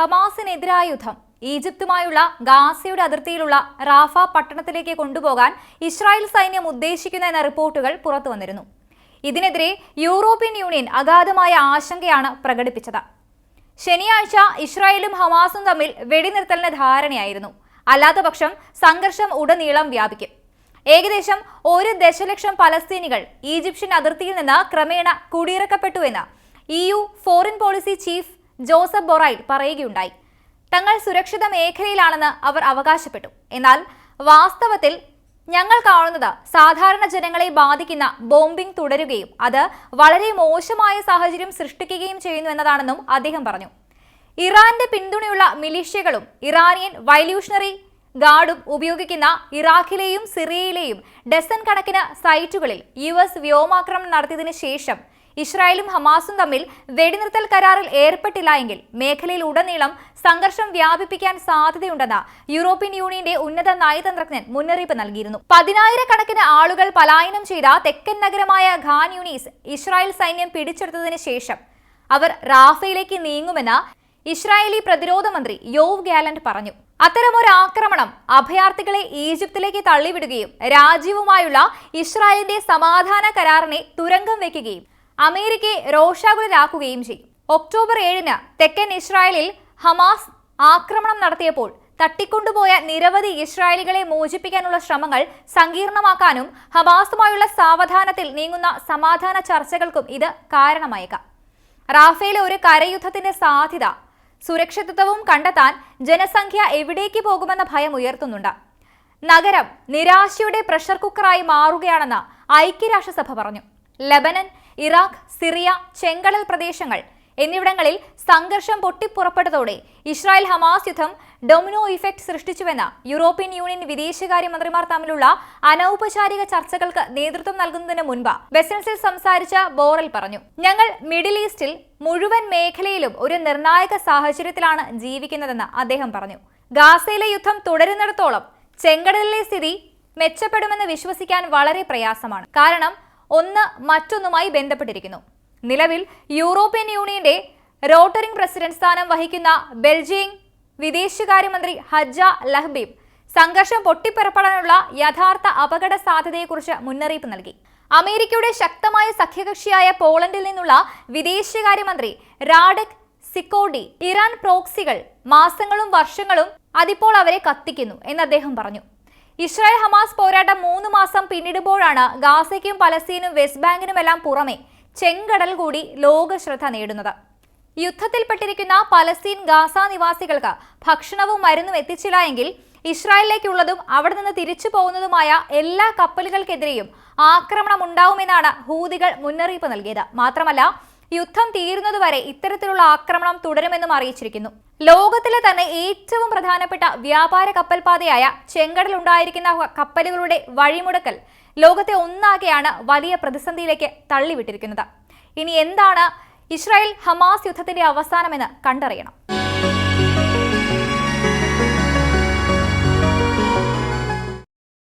ഹമാസിനെതിരായ യുദ്ധം ഈജിപ്തുമായുള്ള ഗാസയുടെ അതിർത്തിയിലുള്ള റാഫ പട്ടണത്തിലേക്ക് കൊണ്ടുപോകാൻ ഇസ്രായേൽ സൈന്യം ഉദ്ദേശിക്കുന്ന എന്ന റിപ്പോർട്ടുകൾ പുറത്തു വന്നിരുന്നു ഇതിനെതിരെ യൂറോപ്യൻ യൂണിയൻ അഗാധമായ ആശങ്കയാണ് പ്രകടിപ്പിച്ചത്. ശനിയാഴ്ച ഇസ്രായേലും ഹമാസും തമ്മിൽ വെടിനിർത്തലിന് ധാരണയായിരുന്നു. അല്ലാത്തപക്ഷം സംഘർഷം ഉടനീളം വ്യാപിക്കും. ഏകദേശം ഒരു ദശലക്ഷം പലസ്തീനികൾ ഈജിപ്ഷ്യൻ അതിർത്തിയിൽ നിന്ന് ക്രമേണ കുടിയിറക്കപ്പെട്ടുവെന്ന് E U foreign policy chief Joseph Borrell പറയുകയുണ്ടായി. തങ്ങൾ സുരക്ഷിത മേഖലയിലാണെന്ന് അവർ അവകാശപ്പെട്ടു. എന്നാൽ വാസ്തവത്തിൽ ഞങ്ങൾ കാണുന്നത് സാധാരണ ജനങ്ങളെ ബാധിക്കുന്ന ബോംബിംഗ് തുടരുകയും അത് വളരെ മോശമായ സാഹചര്യം സൃഷ്ടിക്കുകയും ചെയ്യുന്നു എന്നതാണെന്നും അദ്ദേഹം പറഞ്ഞു. ഇറാന്റെ പിന്തുണയുള്ള മിലീഷ്യകളും ഇറാനിയൻ വൈല്യൂഷണറി ഗാർഡും ഉപയോഗിക്കുന്ന ഇറാഖിലെയും സിറിയയിലെയും ഡസൻ കണക്കിന് സൈറ്റുകളിൽ യു എസ് വ്യോമാക്രമണം നടത്തിയതിനു ശേഷം ഇസ്രായേലും ഹമാസും തമ്മിൽ വെടിനിർത്തൽ കരാറിൽ ഏർപ്പെട്ടില്ല എങ്കിൽ മേഖലയിൽ ഉടനീളം സംഘർഷം വ്യാപിപ്പിക്കാൻ സാധ്യതയുണ്ടെന്ന് യൂറോപ്യൻ യൂണിയന്റെ ഉന്നത നയതന്ത്രജ്ഞൻ മുന്നറിയിപ്പ് നൽകിയിരുന്നു. പതിനായിരക്കണക്കിന് ആളുകൾ പലായനം ചെയ്ത തെക്കൻ നഗരമായ ഖാൻ യൂണീസ് ഇസ്രായേൽ സൈന്യം പിടിച്ചെടുത്തതിന് ശേഷം അവർ റാഫയിലേക്ക് നീങ്ങുമെന്ന് ഇസ്രായേലി പ്രതിരോധ മന്ത്രി യോവ് ഗാലന്റ് പറഞ്ഞു. അത്തരമൊരു ആക്രമണം അഭയാർത്ഥികളെ ഈജിപ്തിലേക്ക് തള്ളിവിടുകയും രാജ്യവുമായുള്ള ഇസ്രായേലിന്റെ സമാധാന കരാറിനെ തുരങ്കം വെക്കുകയും അമേരിക്കയെ രോഷാകുലരാക്കുകയും ചെയ്യും. ഒക്ടോബർ ഏഴിന് തെക്കൻ ഇസ്രായേലിൽ ഹമാസ് ആക്രമണം നടത്തിയപ്പോൾ തട്ടിക്കൊണ്ടുപോയ നിരവധി ഇസ്രായേലികളെ മോചിപ്പിക്കാനുള്ള ശ്രമങ്ങൾ സങ്കീർണമാക്കാനും ഹമാസുമായുള്ള സാവധാനത്തിൽ നീങ്ങുന്ന സമാധാന ചർച്ചകൾക്കും ഇത് കാരണമായേക്കാം. റാഫേൽ ഒരു കരയുദ്ധത്തിന്റെ സാധ്യത സുരക്ഷിതത്വവും കണ്ടെത്താൻ ജനസംഖ്യ എവിടേക്ക് പോകുമെന്ന ഭയം ഉയർത്തുന്നുണ്ട്. നഗരം നിരാശയുടെ പ്രഷർ കുക്കറായി മാറുകയാണെന്ന് ഐക്യരാഷ്ട്രസഭ പറഞ്ഞു. ലബനൻ ഇറാഖ് സിറിയ ചെങ്കടൽ പ്രദേശങ്ങൾ എന്നിവിടങ്ങളിൽ സംഘർഷം പൊട്ടിപ്പുറപ്പെട്ടതോടെ ഇസ്രായേൽ ഹമാസ് യുദ്ധം ഡൊമിനോ ഇഫക്റ്റ് സൃഷ്ടിച്ചുവെന്ന യൂറോപ്യൻ യൂണിയൻ വിദേശകാര്യമന്ത്രിമാർ തമ്മിലുള്ള അനൗപചാരിക ചർച്ചകൾക്ക് നേതൃത്വം നൽകുന്നതിന് മുൻപ് ബെസൻസിൽ സംസാരിച്ച ബോറൽ പറഞ്ഞു ഞങ്ങൾ മിഡിൽ ഈസ്റ്റിൽ മുഴുവൻ മേഖലയിലും ഒരു നിർണായക സാഹചര്യത്തിലാണ് ജീവിക്കുന്നതെന്ന് അദ്ദേഹം പറഞ്ഞു. ഗാസയിലെ യുദ്ധം തുടരുന്നിടത്തോളം ചെങ്കടലിലെ സ്ഥിതി മെച്ചപ്പെടുമെന്ന് വിശ്വസിക്കാൻ വളരെ പ്രയാസമാണ്. കാരണം ഒന്ന് മറ്റൊന്നുമായി ബന്ധപ്പെട്ടിരിക്കുന്നു. നിലവിൽ യൂറോപ്യൻ യൂണിയന്റെ റോട്ടറിംഗ് പ്രസിഡന്റ് സ്ഥാനം വഹിക്കുന്ന ബെൽജിയം വിദേശകാര്യമന്ത്രി ഹജ്ജ ലഹ്ബീബ് സംഘർഷം പൊട്ടിപ്പുറപ്പെടാനുള്ള യഥാർത്ഥ അപകട സാധ്യതയെക്കുറിച്ച് മുന്നറിയിപ്പ് നൽകി. അമേരിക്കയുടെ ശക്തമായ സഖ്യകക്ഷിയായ പോളണ്ടിൽ നിന്നുള്ള വിദേശകാര്യമന്ത്രി റാഡക് സിക്കോഡി ഇറാൻ പ്രോക്സികൾ മാസങ്ങളും വർഷങ്ങളും അതിപ്പോൾ അവരെ കത്തിക്കുന്നു എന്ന് അദ്ദേഹം പറഞ്ഞു. ഇസ്രായേൽ ഹമാസ് പോരാട്ടം മൂന്ന് മാസം പിന്നിടുമ്പോഴാണ് ഗാസയ്ക്കും പലസ്തീനും വെസ്റ്റ് ബാങ്കിനുമെല്ലാം പുറമെ ചെങ്കടൽ കൂടി ലോക ശ്രദ്ധ നേടുന്നത്. യുദ്ധത്തിൽപ്പെട്ടിരിക്കുന്ന പലസ്തീൻ ഗാസ നിവാസികൾക്ക് ഭക്ഷണവും മരുന്നും എത്തിച്ചില്ല എങ്കിൽ ഇസ്രായേലിലേക്കുള്ളതും അവിടെ നിന്ന് തിരിച്ചു പോകുന്നതുമായ എല്ലാ കപ്പലുകൾക്കെതിരെയും ആക്രമണം ഉണ്ടാവുമെന്നാണ് ഹൂതികൾ മുന്നറിയിപ്പ് നൽകിയത്. മാത്രമല്ല യുദ്ധം തീരുന്നതുവരെ ഇത്തരത്തിലുള്ള ആക്രമണം തുടരുമെന്നും അറിയിച്ചിരിക്കുന്നു. ലോകത്തിലെ തന്നെ ഏറ്റവും പ്രധാനപ്പെട്ട വ്യാപാര കപ്പൽപാതയായ ചെങ്കടൽ ഉണ്ടായിരിക്കുന്ന കപ്പലുകളുടെ വഴിമുടക്കൽ ലോകത്തെ ഒന്നാകെയാണ് വലിയ പ്രതിസന്ധിയിലേക്ക് തള്ളിവിട്ടിരിക്കുന്നത്. ഇനി എന്താണ് ഇസ്രായേൽ ഹമാസ് യുദ്ധത്തിന്റെ അവസാനമെന്ന് കണ്ടറിയണം.